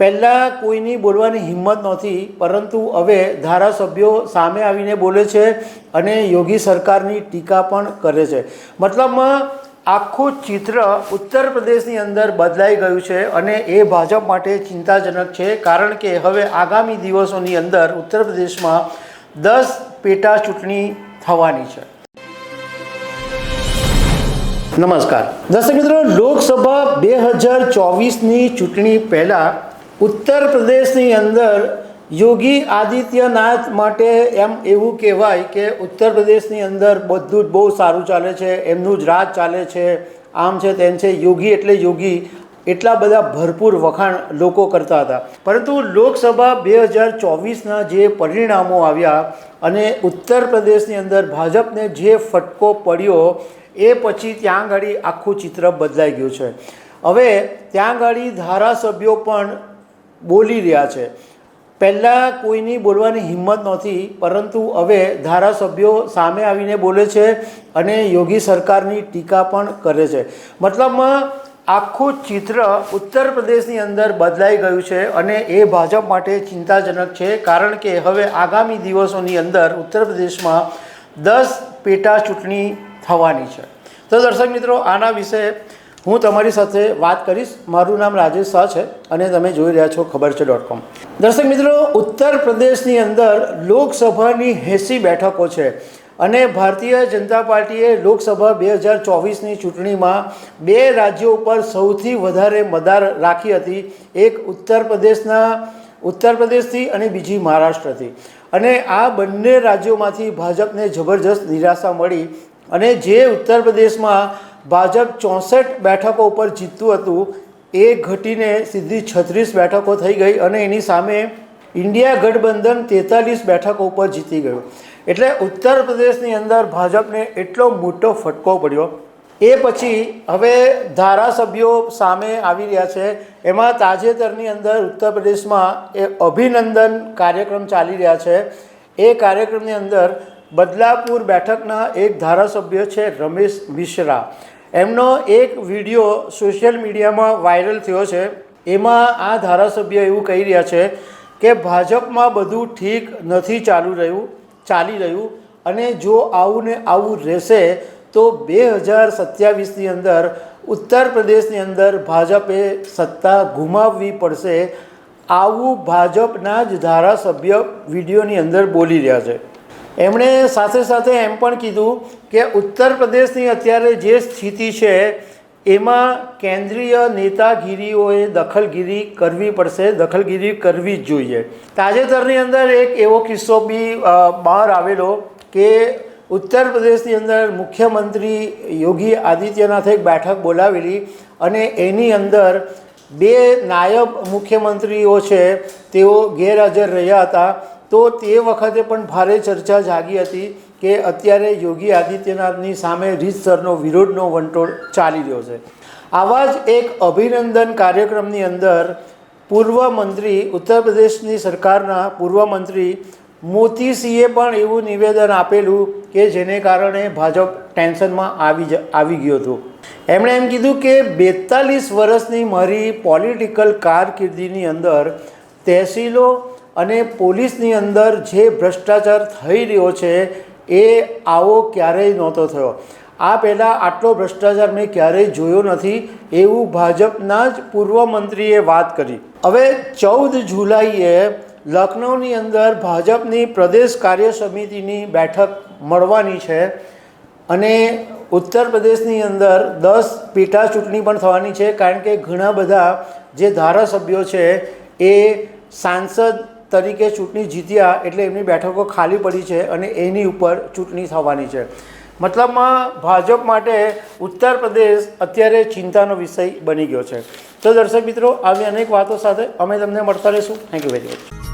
પહેલાં કોઈની બોલવાની હિંમત નહોતી, પરંતુ હવે ધારાસભ્યો સામે આવીને બોલે છે અને યોગી સરકારની ટીકા પણ કરે છે. મતલબમાં આખું ચિત્ર ઉત્તર પ્રદેશની અંદર બદલાઈ ગયું છે અને એ ભાજપ માટે ચિંતાજનક છે, કારણ કે હવે આગામી દિવસોની અંદર ઉત્તર પ્રદેશમાં દસ પેટા ચૂંટણી થવાની છે. નમસ્કાર. દર્શક મિત્રો, લોકસભા બે હજાર ચોવીસની ચૂંટણી પહેલાં ઉત્તર પ્રદેશની અંદર યોગી આદિત્યનાથ માટે એમ એવું કહેવાય કે ઉત્તર પ્રદેશની અંદર બધું જ બહુ સારું ચાલે છે, એમનું જ રાજ ચાલે છે, આમ છે તેમ છે, યોગી એટલે યોગી, એટલા બધા ભરપૂર વખાણ લોકો કરતા હતા. પરંતુ લોકસભા બે હજાર ચોવીસના જે પરિણામો આવ્યા અને ઉત્તર પ્રદેશની અંદર ભાજપને જે ફટકો પડ્યો, એ પછી ત્યાં આગળ આખું ચિત્ર બદલાઈ ગયું છે. હવે ત્યાં આગળ ધારાસભ્યો પણ બોલી રહ્યા છે. પહેલાં કોઈની બોલવાની હિંમત નહોતી, પરંતુ હવે ધારાસભ્યો સામે આવીને બોલે છે અને યોગી સરકારની ટીકા પણ કરે છે. મતલબમાં આખું ચિત્ર ઉત્તર પ્રદેશની અંદર બદલાઈ ગયું છે અને એ ભાજપ માટે ચિંતાજનક છે, કારણ કે હવે આગામી દિવસોની અંદર ઉત્તર પ્રદેશમાં દસ પેટા ચૂંટણી થવાની છે. તો દર્શક મિત્રો, આના વિશે હું તમારી સાથે વાત કરીશ. મારું નામ રાજેશ શાહ છે અને તમે જોઈ રહ્યા છો ખબર છે ડોટ કોમ દર્શક મિત્રો, ઉત્તર પ્રદેશની અંદર લોકસભાની એંસી બેઠકો છે અને ભારતીય જનતા પાર્ટીએ લોકસભા બે હજાર ચોવીસની ચૂંટણીમાં બે રાજ્યો ઉપર સૌથી વધારે મદાર રાખી હતી. એક ઉત્તર પ્રદેશના, ઉત્તર પ્રદેશથી અને બીજી મહારાષ્ટ્રથી. અને આ બંને રાજ્યોમાંથી ભાજપને જબરજસ્ત નિરાશા મળી અને જે ઉત્તર પ્રદેશમાં ભાજપ ચોસઠ બેઠકો ઉપર જીતતું હતું. એ ઘટીને સીધી છત્રીસ બેઠકો થઈ ગઈ અને એની સામે ઇન્ડિયા ગઠબંધન તેતાલીસ બેઠકો ઉપર જીતી ગયું. એટલે ઉત્તર પ્રદેશની અંદર ભાજપને એટલો મોટો ફટકો પડ્યો. એ પછી હવે ધારાસભ્યો સામે આવી રહ્યા છે. એમાં તાજેતરની અંદર ઉત્તર પ્રદેશમાં એ અભિનંદન કાર્યક્રમ ચાલી રહ્યા છે. એ કાર્યક્રમની અંદર બદલાપુર બેઠકના એક ધારાસભ્ય છે રમેશ મિશ્રા. એમનો એક વીડિયો સોશિયલ મીડિયામાં વાયરલ થયો છે. એમાં આ ધારાસભ્ય એવું કહી રહ્યા છે કે ભાજપમાં બધું ઠીક નથી ચાલુ રહ્યું, ચાલી રહ્યું અને જો આવું ને આવું રહેશે તો બે હજાર સત્યાવીસની અંદર ઉત્તર પ્રદેશની અંદર ભાજપે સત્તા ગુમાવવી પડશે. આવું ભાજપના જ ધારાસભ્ય વિડીયોની અંદર બોલી રહ્યા છે. એમણે સાથે સાથે એમ પણ કીધું કે ઉત્તર પ્રદેશની અત્યારે જે સ્થિતિ છે, એમાં કેન્દ્રીય નેતાગીરીઓએ દખલગીરી કરવી પડશે, દખલગીરી કરવી જ જોઈએ. તાજેતરની અંદર એક એવો કિસ્સો બી બહાર આવેલો કે ઉત્તર પ્રદેશની અંદર મુખ્યમંત્રી યોગી આદિત્યનાથે એક બેઠક બોલાવેલી અને એની અંદર બે નાયબ મુખ્યમંત્રીઓ છે, તેઓ ગેરહાજર રહ્યા હતા. તો તે વખતે પણ ભારે ચર્ચા જાગી હતી કે અત્યારે યોગી આદિત્યનાથની સામે રીતસરનો વિરોધનો વંટોળ ચાલી રહ્યો છે. આવા જ એક અભિનંદન કાર્યક્રમની અંદર પૂર્વ મંત્રી, ઉત્તર પ્રદેશની સરકારના પૂર્વ મંત્રી મોતીસિંહે પણ એવું નિવેદન આપેલું કે જેને કારણે ભાજપ ટેન્શનમાં આવી જ, આવી ગયું હતું. એમણે એમ કીધું કે બેતાલીસ વર્ષની મારી પોલિટિકલ કારકિર્દીની અંદર તહેસીલો અને પોલીસની અંદર જે ભ્રષ્ટાચાર થઈ રહ્યો છે, એ આવો ક્યારેય નહોતો થયો. આ પહેલાં આટલો ભ્રષ્ટાચાર મેં ક્યારેય જોયો નથી, એવું ભાજપના જ પૂર્વ મંત્રીએ વાત કરી. હવે ચૌદ જુલાઈએ લખનૌની અંદર ભાજપની પ્રદેશ કાર્ય સમિતિની બેઠક મળવાની છે અને ઉત્તર પ્રદેશની અંદર દસ પેટા ચૂંટણી પણ થવાની છે, કારણ કે ઘણા બધા જે ધારાસભ્યો છે, એ સાંસદ તરીકે ચૂંટણી જીત્યા એટલે એમની બેઠકો ખાલી પડી છે અને એની ઉપર ચૂંટણી થવાની છે. મતલબમાં ભાજપ માટે ઉત્તર પ્રદેશ અત્યારે ચિંતાનો વિષય બની ગયો છે. તો દર્શક મિત્રો, આવી અનેક વાતો સાથે અમે તમને મળતા રહીશું. Thank you very much